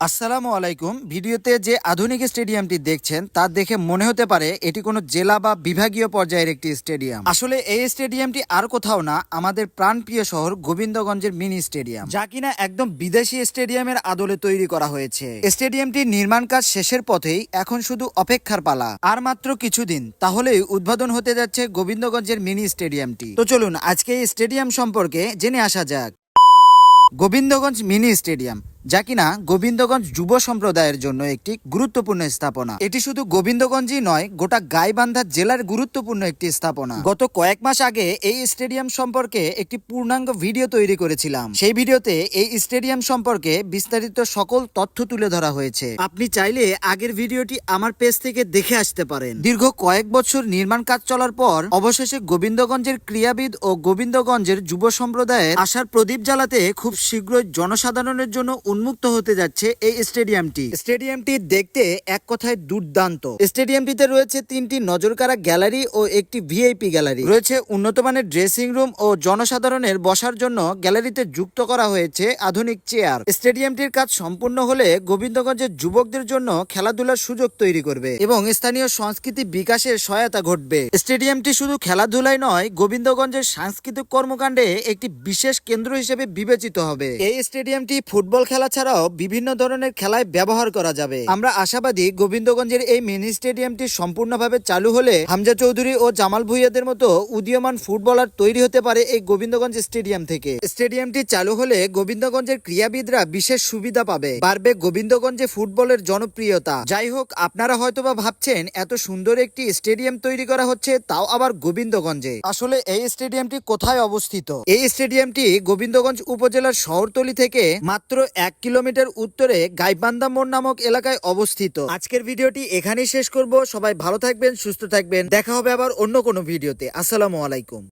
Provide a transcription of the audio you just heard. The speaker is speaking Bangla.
আসসালামু আলাইকুম। ভিডিওতে যে আধুনিক স্টেডিয়ামটি দেখছেন তা দেখে মনে হতে পারে এটি কোনো জেলা বা বিভাগীয় পর্যায়ের একটি স্টেডিয়াম। আসলে এই স্টেডিয়ামটি আর কোথাও না আমাদের প্রাণপ্রিয় শহর গোবিন্দগঞ্জের মিনি স্টেডিয়াম। যা কিনা একদম বিদেশি স্টেডিয়ামের আদলে তৈরি করা হয়েছে। স্টেডিয়ামটির নির্মাণ কাজ শেষের পথেই এখন শুধু অপেক্ষার পালা। আর মাত্র কিছুদিন তাহলেই উদ্বোধন হতে যাচ্ছে গোবিন্দগঞ্জের মিনি স্টেডিয়ামটি। তো চলুন আজকে এই স্টেডিয়াম সম্পর্কে জেনে আসা যাক। গোবিন্দগঞ্জ মিনি স্টেডিয়াম যা কিনা গোবিন্দগঞ্জ যুব সম্প্রদায়ের জন্য একটি গুরুত্বপূর্ণ স্থাপনা। এটি শুধু গোবিন্দগঞ্জই নয়, গোটা গাইবান্ধা জেলার গুরুত্বপূর্ণ একটি স্থাপনা। গত কয়েক মাস আগে এই স্টেডিয়াম সম্পর্কে একটি পূর্ণাঙ্গ ভিডিও তৈরি করেছিলাম। সেই ভিডিওতে এই স্টেডিয়াম সম্পর্কে বিস্তারিত সকল তথ্য তুলে ধরা হয়েছে। আপনি চাইলে আগের ভিডিওটি আমার পেজ থেকে দেখে আসতে পারেন। দীর্ঘ কয়েক বছর নির্মাণ কাজ চলার পর অবশেষে গোবিন্দগঞ্জের ক্রীড়াবিদ ও গোবিন্দগঞ্জের যুব সম্প্রদায়ের আশার প্রদীপ জ্বালাতে খুব শীঘ্রই জনসাধারণের জন্য উন্মুক্ত হতে যাচ্ছে এই স্টেডিয়ামটি। স্টেডিয়ামটি দেখতে এক কথায় দুর্দান্ত। স্টেডিয়ামটিতে রয়েছে তিনটি নজরকাড়া গ্যালারি ও একটি ভিআইপি গ্যালারি। রয়েছে উন্নত মানের ড্রেসিং রুম ও জনসাধারণের বসার জন্য গ্যালারিতে যুক্ত করা হয়েছে আধুনিক চেয়ার। স্টেডিয়ামটির কাজ সম্পূর্ণ হলে গোবিন্দগঞ্জের যুবকদের জন্য খেলাধুলার সুযোগ তৈরি করবে এবং স্থানীয় সংস্কৃতি বিকাশের সহায়তা ঘটবে। স্টেডিয়ামটি শুধু খেলাধুলাই নয়, গোবিন্দগঞ্জের সাংস্কৃতিক কর্মকাণ্ডে একটি বিশেষ কেন্দ্র হিসেবে বিবেচিত হবে। এই স্টেডিয়ামটি ফুটবল খেলা ছাড়াও বিভিন্ন ধরনের খেলায় ব্যবহার করা যাবে। আমরা আশাবাদী গোবিন্দগঞ্জের এই মিনি স্টেডিয়ামটি সম্পূর্ণভাবে চালু হলে হামজা চৌধুরী ও জামাল ভুইয়াদের মতো উদীয়মান ফুটবলার তৈরি হতে পারে এই গোবিন্দগঞ্জ স্টেডিয়াম থেকে। স্টেডিয়ামটি চালু হলে গোবিন্দগঞ্জের ক্রীড়াবিদরা বিশেষ সুবিধা পাবে। বাড়বে গোবিন্দগঞ্জে ফুটবলের জনপ্রিয়তা। যাই হোক, আপনারা হয়তোবা ভাবছেন, এত সুন্দর একটি স্টেডিয়াম তৈরি করা হচ্ছে, তাও আবার গোবিন্দগঞ্জে। আসলে এই স্টেডিয়ামটি কোথায় অবস্থিত? এই স্টেডিয়ামটি গোবিন্দগঞ্জ উপজেলার শহরতলি থেকে মাত্র এক কিলোমিটার উত্তরে গাইবান্ধা মোড় নামক এলাকায় অবস্থিত। আজকের ভিডিওটি এখানেই শেষ করব। সবাই ভালো থাকবেন, সুস্থ থাকবেন। দেখা হবে আবার অন্য কোনো ভিডিওতে। আসসালামু আলাইকুম।